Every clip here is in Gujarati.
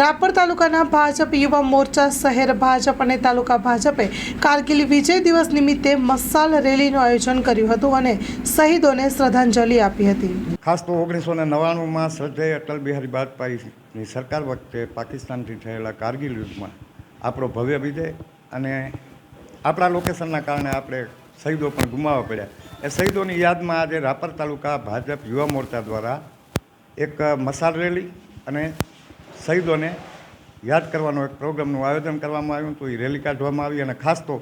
રાપર તાલુકાના ભાજપ યુવા મોરચા શહેર ભાજપ અને તાલુકા ભાજપે કારગિલ વિજય દિવસ નિમિત્તે મસાલ રેલીનું આયોજન કર્યું હતું અને શહીદોને શ્રદ્ધાંજલિ આપી હતી. ખાસ તો ઓગણીસો ને નવ્વાણુંમાં શ્રદ્ધેય અટલ બિહારી વાજપેયીની સરકાર વખતે પાકિસ્તાનથી થયેલા કારગિલ યુદ્ધમાં આપણો ભવ્ય વિજય અને આપણા લોકેશનના કારણે આપણે શહીદો પણ ગુમાવવા પડ્યા. એ શહીદોની યાદમાં આજે રાપર તાલુકા ભાજપ યુવા મોરચા દ્વારા એક મસાલ રેલી અને શહીદોને યાદ કરવાનો એક પ્રોગ્રામનું આયોજન કરવામાં આવ્યું હતું. એ રેલી કાઢવામાં આવી અને ખાસ તો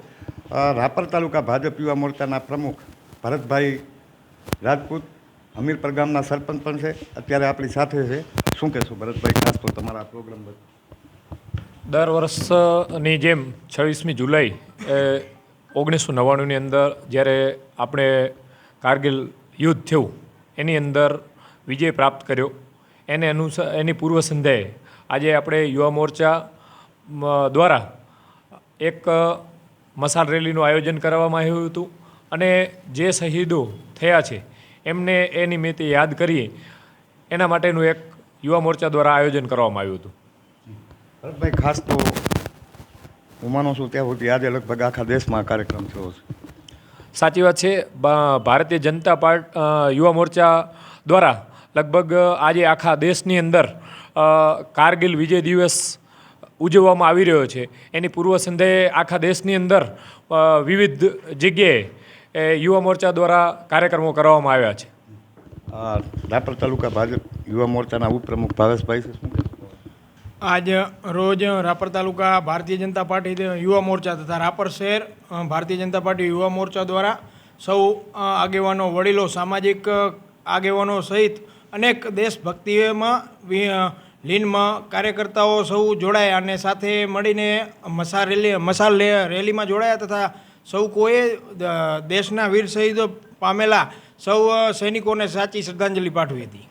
રાપર તાલુકા ભાજપ યુવા મોરચાના પ્રમુખ ભરતભાઈ રાજપૂત હમીરપર ગામના સરપંચ પણ છે. અત્યારે આપણી સાથે છે. શું કહેશો ભરતભાઈ, ખાસ તો તમારા પ્રોગ્રામ પર દર વર્ષની જેમ છવ્વીસમી જુલાઈ એ ઓગણીસો નવ્વાણુંની અંદર જ્યારે આપણે કારગિલ યુદ્ધ થયું, એની અંદર વિજય પ્રાપ્ત કર્યો. એને અનુસાર એની પૂર્વ સંધ્યાએ આજે આપણે યુવા મોરચા દ્વારા એક મસાલ રેલીનું આયોજન કરવામાં આવ્યું હતું અને જે શહીદો થયા છે એમને એ નિમિત્તે યાદ કરીએ એના માટેનું એક યુવા મોરચા દ્વારા આયોજન કરવામાં આવ્યું હતું. ભરતભાઈ ખાસ તો હું માનું છું ત્યાં સુધી આજે લગભગ આખા દેશમાં કાર્યક્રમ થયો છે. સાચી વાત છે. ભારતીય જનતા પાર્ટ યુવા મોરચા દ્વારા લગભગ આજે આખા દેશની અંદર કારગિલ વિજય દિવસ ઉજવવામાં આવી રહ્યો છે. એની પૂર્વ સંધ્યાએ આખા દેશની અંદર વિવિધ જગ્યાએ એ યુવા મોરચા દ્વારા કાર્યક્રમો કરવામાં આવ્યા છે. રાપર તાલુકા ભાજપ યુવા મોરચાના ઉપપ્રમુખ ભાવેશભાઈ શું આજ રોજ રાપર તાલુકા ભારતીય જનતા પાર્ટી યુવા મોરચા તથા રાપર શહેર ભારતીય જનતા પાર્ટી યુવા મોરચા દ્વારા સૌ આગેવાનો વડીલો સામાજિક આગેવાનો સહિત અનેક દેશભક્તિમાં લીનમાં કાર્યકર્તાઓ સૌ જોડાયા અને સાથે મળીને મસા રેલી મસાલ લે- રેલીમાં જોડાયા તથા સૌ કોઈએ દેશના વીર શહીદો પામેલા સૌ સૈનિકોને સાચી શ્રદ્ધાંજલિ પાઠવી હતી.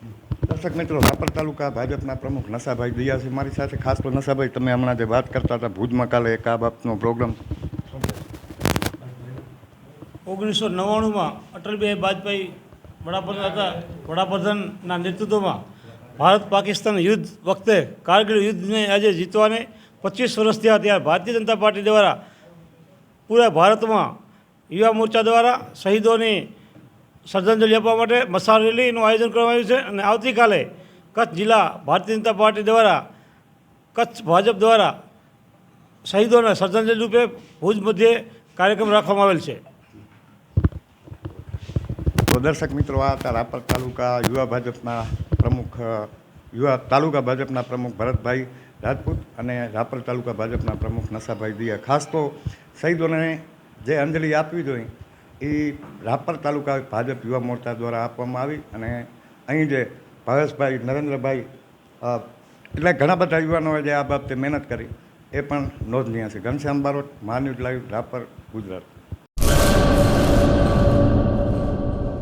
દર્શક મિત્રો રાપર તાલુકા ભાજપના પ્રમુખ નશાભાઈ દયા છે. મારી સાથે ખાસ તો નશાભાઈ તમે હમણાં જે વાત કરતા હતા ભુજમાં કાલે એક આ બાપનો પ્રોગ્રામ. ઓગણીસો નવ્વાણુંમાં અટલ બિહારી વાજપેયી વડાપ્રધાન હતા વડાપ્રધાનના નેતૃત્વમાં ભારત પાકિસ્તાન યુદ્ધ વખતે કારગિલ યુદ્ધને આજે જીતવાને પચીસ વર્ષ થયા ત્યારે ભારતીય જનતા પાર્ટી દ્વારા પૂરા ભારતમાં યુવા મોરચા દ્વારા શહીદોની શ્રદ્ધાંજલિ આપવા માટે મસાલ રેલીનું આયોજન કરવામાં આવ્યું છે અને આવતીકાલે કચ્છ જિલ્લા ભારતીય જનતા પાર્ટી દ્વારા કચ્છ ભાજપ દ્વારા શહીદોને શ્રદ્ધાંજલિ રૂપે ભુજ મધ્યે કાર્યક્રમ રાખવામાં આવેલ છે. તો દર્શક મિત્રો આ હતા રાપર તાલુકા યુવા ભાજપના પ્રમુખ યુવા તાલુકા ભાજપના પ્રમુખ ભરતભાઈ રાજપૂત અને રાપર તાલુકા ભાજપના પ્રમુખ નશાભાઈ દિયા ખાસ તો શહીદોને જે અંજલિ આપવી જોઈએ એ રાપર તાલુકા ભાજપ યુવા મોરચા દ્વારા આપવામાં આવી અને અહીં જે ભાવેશભાઈ નરેન્દ્રભાઈ એટલે ઘણા બધા યુવાનોએ જે આ બાબતે મહેનત કરી એ પણ નોંધનીય છે Ghanshyam Barot Mahanews live Rapar Gujarat